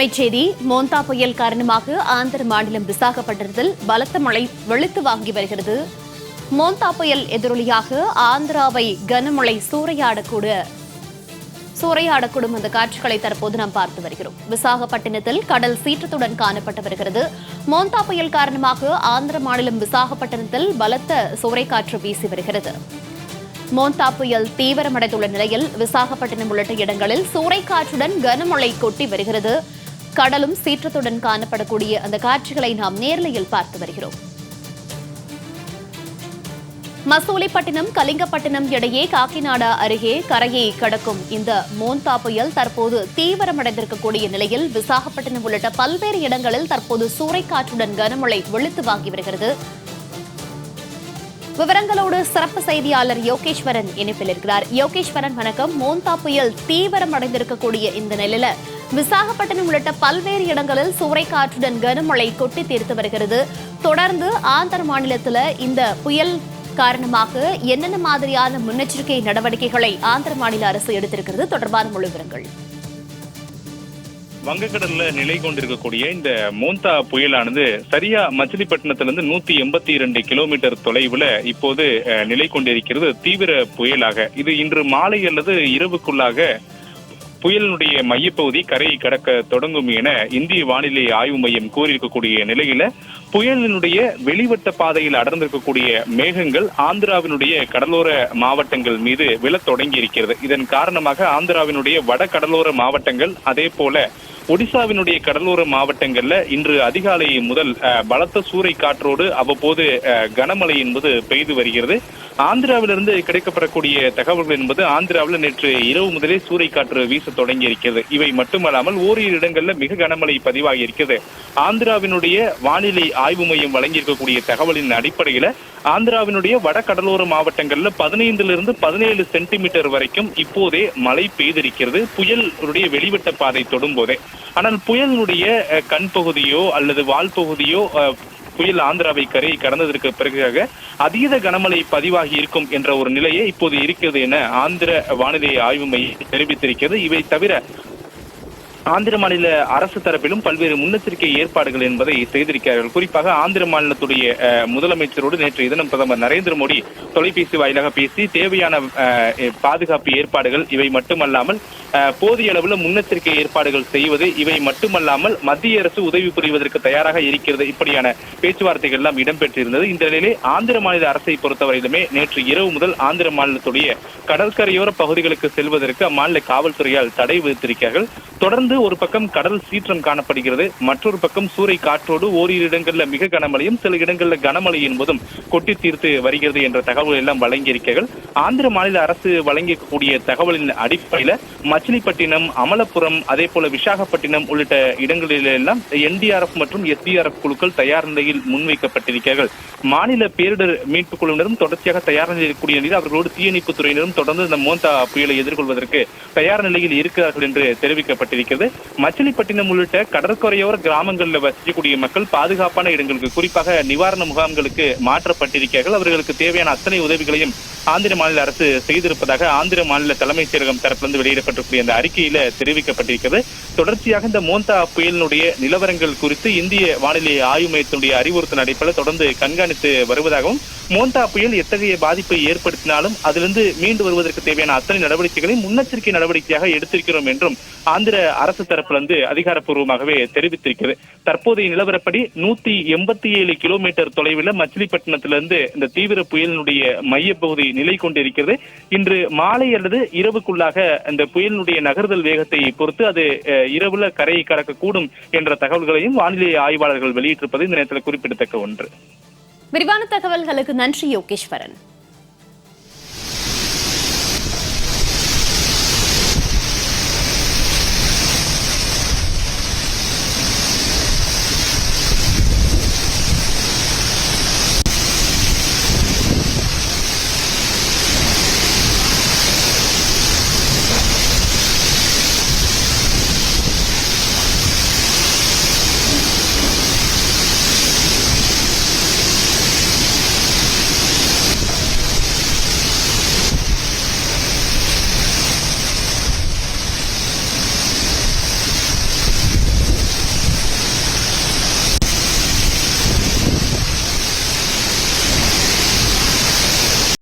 செய்தி மோந்தா புயல் காரணமாக ஆந்திர மாநிலம் விசாகப்பட்டினத்தில் பலத்த மழை வெளுத்து வாங்கி வருகிறது. மோந்தா புயல் எதிரொலியாக ஆந்திராவை கனமழை சூறையாடக்கூட. சூறையாடக்கூடும் அந்த காட்சிகளை தற்போது நாம் பார்த்து வருகிறோம். விசாகப்பட்டினத்தில் கடல் சீற்றத்துடன் காணப்பட்டு வருகிறது. மோந்தா புயல் காரணமாக ஆந்திர மாநிலம் விசாகப்பட்டினத்தில் பலத்த சூறைக்காற்று வீசி வருகிறது. மோந்தா புயல் தீவிரமடைந்துள்ள நிலையில் விசாகப்பட்டினம் உள்ளிட்ட இடங்களில் சூறைக்காற்றுடன் கனமழை கொட்டி வருகிறது. கடலும் சீற்றத்துடன் காணப்படக்கூடிய அந்த காட்சிகளை நாம் நேர்லையில் பார்த்து வருகிறோம். மசூலிப்பட்டினம் கலிங்கப்பட்டினம் இடையே காக்கிநாடா அருகே கரையை கடக்கும் இந்த மோந்தா புயல் தற்போது தீவிரமடைந்திருக்கக்கூடிய நிலையில் விசாகப்பட்டினம் உள்ளிட்ட பல்வேறு இடங்களில் தற்போது சூறைக்காற்றுடன் கனமழை வெளுத்து வாங்கி வருகிறது. விவரங்களோடு சிறப்பு செய்தியாளர் யோகேஸ்வரன் இணைப்பில் இருக்கிறார். யோகேஸ்வரன் வணக்கம். மோந்தா புயல் தீவிரம் அடைந்திருக்கக்கூடிய இந்த நிலையில விசாகப்பட்டினம் உள்ளிட்ட பல்வேறு இடங்களில் சூறைக்காற்றுடன் கனமழை கொட்டி தீர்த்து வருகிறது. தொடர்ந்து ஆந்திர மாநிலத்தில் இந்த புயல் காரணமாக என்னென்ன மாதிரியான முன்னெச்சரிக்கை நடவடிக்கைகளை ஆந்திர மாநில அரசு எடுத்திருக்கிறது? தொடர்பான முழு விவரங்கள். வங்கக்கடல்ல நிலை கொண்டிருக்கக்கூடிய இந்த மோந்தா புயலானது சரியா மச்சிலிப்பட்டினத்திலிருந்து நூத்தி எண்பத்தி இரண்டு கிலோமீட்டர் தொலைவுல இப்போது நிலை கொண்டிருக்கிறது. தீவிர புயலாக. இது இன்று மாலை அல்லது இரவுக்குள்ளாக புயலினுடைய மையப்பகுதி கரையை கடக்க தொடங்கும் என இந்திய வானிலை ஆய்வு மையம் கூறியிருக்கக்கூடிய நிலையில புயலினுடைய வெளிவட்ட பாதையில் அடர்ந்திருக்கக்கூடிய மேகங்கள் ஆந்திராவினுடைய கடலோர மாவட்டங்கள் மீது விழத் தொடங்கி இருக்கிறது இதன் காரணமாக ஆந்திராவினுடைய வட கடலோர மாவட்டங்கள் அதே போல ஒடிசாவினுடைய கடலோர மாவட்டங்கள்ல இன்று அதிகாலை முதல் பலத்த சூறை காற்றோடு அவ்வப்போது கனமழை என்பது பெய்து வருகிறது. ஆந்திராவிலிருந்து கிடைக்கப்படக்கூடிய தகவல்கள் என்பது ஆந்திராவில் நேற்று இரவு முதலே சூறை காற்று வீச தொடங்கி இருக்கிறது இவை மட்டுமல்லாமல் ஓரிரு இடங்கள்ல மிக கனமழை பதிவாகி இருக்கிறது ஆந்திராவினுடைய வானிலை ஆய்வு மையம் வழங்கியிருக்கக்கூடிய தகவலின் அடிப்படையில ஆந்திராவினுடைய வட கடலோர மாவட்டங்கள்ல பதினைந்திலிருந்து பதினேழு சென்டிமீட்டர் வரைக்கும் இப்போதே மழை பெய்திருக்கிறது. புயலுடைய வெளிவட்ட பாதை தொடும்போதே. ஆனால் புயலினுடைய கண் பகுதியோ அல்லது வால் பகுதியோ புயல் ஆந்திராவை கரையை கடந்ததற்கு பிறகாக அதீத கனமழை பதிவாகி இருக்கும் என்ற ஒரு நிலையே இப்போது இருக்கிறது என ஆந்திர வானிலை ஆய்வு மையம் தெரிவித்திருக்கிறது. இவை தவிர ஆந்திர மாநில அரசு தரப்பிலும் பல்வேறு முன்னெச்சரிக்கை ஏற்பாடுகள் என்பதை செய்திருக்கிறார்கள். குறிப்பாக ஆந்திர மாநிலத்துடைய முதலமைச்சரோடு நேற்று தினம் பிரதமர் நரேந்திர மோடி தொலைபேசி வாயிலாக பேசி தேவையான பாதுகாப்பு ஏற்பாடுகள் இவை மட்டுமல்லாமல் போதிய அளவில் முன்னெச்சரிக்கை ஏற்பாடுகள் செய்வது இவை மட்டுமல்லாமல் மத்திய அரசு உதவி புரிவதற்கு தயாராக இருக்கிறது இப்படியான பேச்சுவார்த்தைகள் எல்லாம் இடம்பெற்றிருந்தது. இந்த நிலையிலே ஆந்திர மாநில அரசை பொறுத்தவரையிலுமே நேற்று இரவு முதல் ஆந்திர மாநிலத்துடைய கடற்கரையோர பகுதிகளுக்கு செல்வதற்கு அம்மாநில காவல்துறையால் தடை விதித்திருக்கிறார்கள். தொடர்ந்து ஒரு பக்கம் கடல் சீற்றம் காணப்படுகிறது மற்றொரு பக்கம் சூறை காற்றோடு ஓரிரு இடங்கள்ல மிக கனமழையும் சில இடங்கள்ல கனமழை என்பதும் கொட்டி தீர்த்து வருகிறது என்ற தகவல் எல்லாம் வழங்கியிருக்கிறார்கள். ஆந்திர மாநில அரசு வழங்கக்கூடிய தகவலின் அடிப்படையில மச்சிலிப்பட்டினம் அமலபுரம் அதே போல விசாகப்பட்டினம் உள்ளிட்ட இடங்களிலெல்லாம் என்டிஆர்எஃப் மற்றும் எஸ்டிஆர்எஃப் குழுக்கள் தயார் நிலையில் முன்வைக்கப்பட்டிருக்கிறார்கள். மாநில பேரிடர் மீட்புக் குழுவினரும் தொடர்ச்சியாக தயார் நிலையில் இருக்கக்கூடிய நிலையில் அவர்களோடு தீயணைப்பு துறையினரும் தொடர்ந்து இந்த மோந்தா புயலை எதிர்கொள்வதற்கு தயார் நிலையில் இருக்கிறார்கள் என்று தெரிவிக்கப்பட்டிருக்கிறது. மச்சிலிப்பட்டினம் உள்ளிட்ட கடற்கரையோர கிராமங்களில் வசிக்கக்கூடிய மக்கள் பாதுகாப்பான இடங்களுக்கு குறிப்பாக நிவாரண முகாம்களுக்கு மாற்றப்பட்டிருக்கிறார்கள். அவர்களுக்கு தேவையான அத்தனை உதவிகளையும் ஆந்திர மாநில அரசு செய்திருப்பதாக ஆந்திர மாநில தலைமைச் செயலகம் தரப்பிலிருந்து வெளியிடப்பட்டிருக்கூடிய அந்த அறிக்கையில தெரிவிக்கப்பட்டிருக்கிறது. தொடர்ச்சியாக இந்த மோந்தா புயலினுடைய நிலவரங்கள் குறித்து இந்திய வானிலை ஆய்வு மையத்தினுடைய அறிவுறுத்தல் அடிப்படையில் தொடர்ந்து கண்காணித்து வருவதாகவும் மோந்தா புயல் எத்தகைய பாதிப்பை ஏற்படுத்தினாலும் அதிலிருந்து மீண்டு வருவதற்கு தேவையான அத்தனை நடவடிக்கைகளையும் முன்னெச்சரிக்கை நடவடிக்கையாக எடுத்திருக்கிறோம் என்றும் ஆந்திர அரசு தரப்பிலிருந்து அதிகாரப்பூர்வமாகவே தெரிவித்திருக்கிறது. தற்போதைய நிலவரப்படி நூத்தி எண்பத்தி ஏழு கிலோமீட்டர் தொலைவில் மச்சிலிப்பட்டினத்திலிருந்து இந்த தீவிர புயலினுடைய மையப்பகுதி நிலை கொண்டிருக்கிறது. இன்று மாலை அல்லது இரவுக்குள்ளாக இந்த புயலினுடைய நகர்தல் வேகத்தை பொறுத்து அது அஹ், இரவுல கரையை கடக்கக்கூடும் என்ற தகவல்களையும் வானிலை ஆய்வாளர்கள் வெளியிட்டிருப்பது இந்த நேரத்தில் குறிப்பிடத்தக்க ஒன்று. விரிவான தகவல்களுக்கு நன்றி யோகேஸ்வரன்.